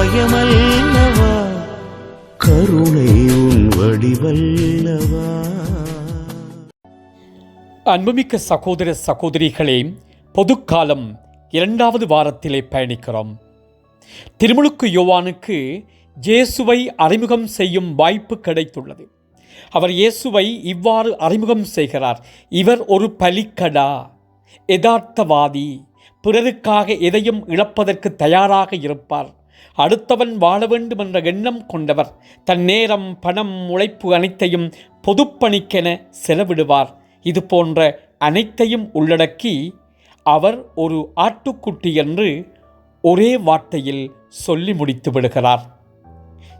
தெய்வீகமயமல்லவா கருணை உன் வடிவல்லவா? அன்புமிக்க சகோதர சகோதரிகளே பொதுக்காலம் இரண்டாவது வாரத்திலே பயணிக்கிறோம். திருமுழுக்கு யோவானுக்கு இயேசுவை அறிமுகம் செய்யும் வாய்ப்பு கிடைத்துள்ளது. அவர் இயேசுவை இவ்வாறு அறிமுகம் செய்கிறார் இவர் ஒரு பலிக்கடா யதார்த்தவாதி பிறருக்காக எதையும் இழப்பதற்கு தயாராக இருப்பார். அடுத்தவன் வாழ வேண்டும் என்ற எண்ணம் கொண்டவர் தன் நேரம் பணம் உழைப்பு அனைத்தையும் பொதுப்பணிக்கென செலவிடுவார். இது போன்ற அனைத்தையும் உள்ளடக்கி அவர் ஒரு ஆட்டுக்குட்டி என்று ஒரே வார்த்தையில் சொல்லி முடித்து விடுகிறார்.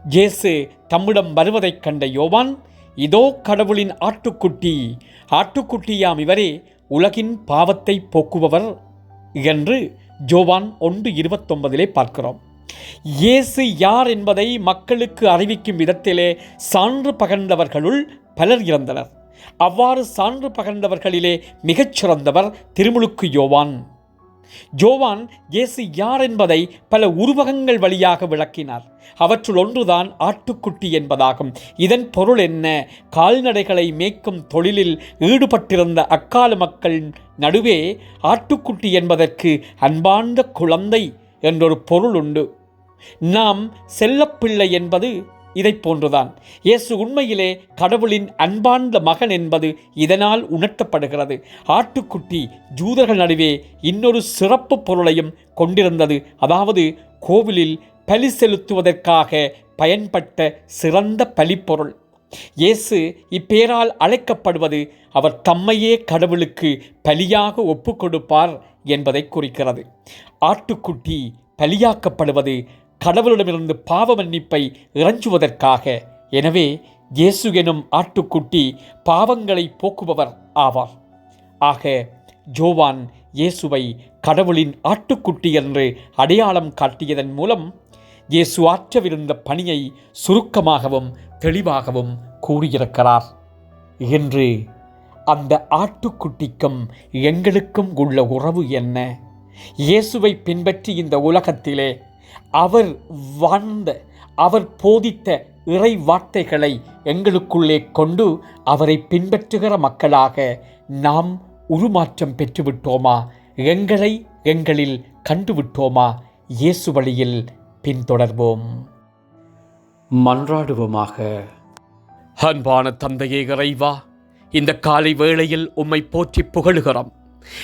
ஜேசு தம்மிடம் வருவதைக் கண்ட யோவான் இதோ கடவுளின் ஆட்டுக்குட்டி ஆட்டுக்குட்டியாம் இவரே உலகின் பாவத்தை போக்குபவர் என்று ஜோவான் ஒன்று இருபத்தொன்பதிலே பார்க்கிறோம். இயேசு யார் என்பதை மக்களுக்கு அறிவிக்கும் விதத்திலே சான்று பகர்ந்தவர்களுள் பலர் இறந்தனர். அவ்வாறு சான்று பகர்ந்தவர்களிலே மிகச் சிறந்தவர் திருமுழுக்கு யோவான். ஜோவான் இயேசு யார் என்பதை பல உருவகங்கள் வழியாக விளக்கினார். அவற்றுள் ஒன்றுதான் ஆட்டுக்குட்டி என்பதாகும். இதன் பொருள் என்ன? கால்நடைகளை மேய்க்கும் தொழிலில் ஈடுபட்டிருந்த அக்கால மக்கள் நடுவே ஆட்டுக்குட்டி என்பதற்கு அன்பார்ந்த குழந்தை என்றொரு பொருள் உண்டு. நாம் செல்லப்பிள்ளை என்பது இதைப் போன்றுதான். இயேசு உண்மையிலே கடவுளின் அன்பார்ந்த மகன் என்பது இதனால் உணர்த்தப்படுகிறது. ஆட்டுக்குட்டி ஜூதர்கள் நடுவே இன்னொரு சிறப்பு பொருளையும் கொண்டிருந்தது. அதாவது கோவிலில் பலி செலுத்துவதற்காக பயன்பட்ட சிறந்த பலிப்பொருள். இயேசு இப்பேரால் அழைக்கப்படுவது அவர் தம்மையே கடவுளுக்கு பலியாக ஒப்புக்கொடுப்பார் என்பதை குறிக்கிறது. ஆட்டுக்குட்டி பலியாக்கப்படுவது கடவுளிடமிருந்து பாவ மன்னிப்பை இறஞ்சுவதற்காக. எனவே இயேசு எனும் ஆட்டுக்குட்டி பாவங்களை போக்குபவர் ஆவார். ஆக ஜோவான் இயேசுவை கடவுளின் ஆட்டுக்குட்டி என்று அடையாளம் காட்டியதன் மூலம் இயேசு ஆற்றவிருந்த பணியை சுருக்கமாகவும் தெளிவாகவும் கூறியிருக்கிறார். என்று அந்த ஆட்டுக்குட்டிக்கும் எங்களுக்கும் உள்ள உறவு என்ன? இயேசுவை பின்பற்றி இந்த உலகத்திலே அவர் வாழ்ந்த அவர் போதித்த இறை வார்த்தைகளை எங்களுக்குள்ளே கொண்டு அவரை பின்பற்றுகிற மக்களாக நாம் உருமாற்றம் பெற்றுவிட்டோமா? எங்களை எங்களில் கண்டுவிட்டோமா? இயேசு வழியில் பின்தொடர்வோம். மன்றாடுவோமாக. அன்பான தந்தையே இறைவா இந்த காலை வேளையில் உம்மை போற்றி புகழுகிறோம்.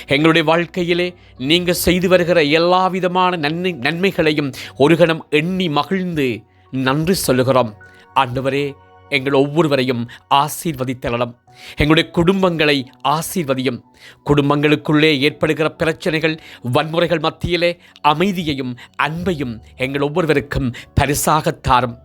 எங்களுடைய வாழ்க்கையிலே நீங்கள் செய்து வருகிற எல்லா விதமான நன்மை நன்மைகளையும் ஒரு கணம் எண்ணி மகிழ்ந்து நன்றி சொல்லுகிறோம். ஆண்டவரே எங்கள் ஒவ்வொருவரையும் ஆசீர்வதித்தரலாம். எங்களுடைய குடும்பங்களை ஆசீர்வதியும். குடும்பங்களுக்குள்ளே ஏற்படுகிற பிரச்சனைகள் வன்முறைகள் மத்தியிலே அமைதியையும் அன்பையும் எங்கள் ஒவ்வொருவருக்கும் பரிசாகத் தாரும்.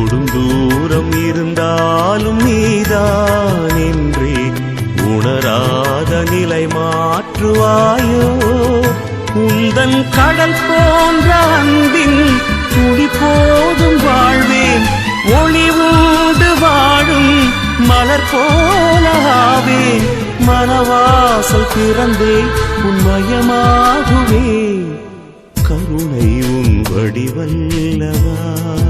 கூடும் தூரம் இருந்தாலும் நீதான் என்றே உணராத நிலை மாற்றுவாயோ? உந்தன் கடல் போன்ற அன்பின் துளி போதும் வாழ்வேன். ஒளி உண்டு வாழும் மலர் போலாவே மனவாசல் திறந்தே உன்மயமாகுவே. கருணை உன் வடிவல்லவா?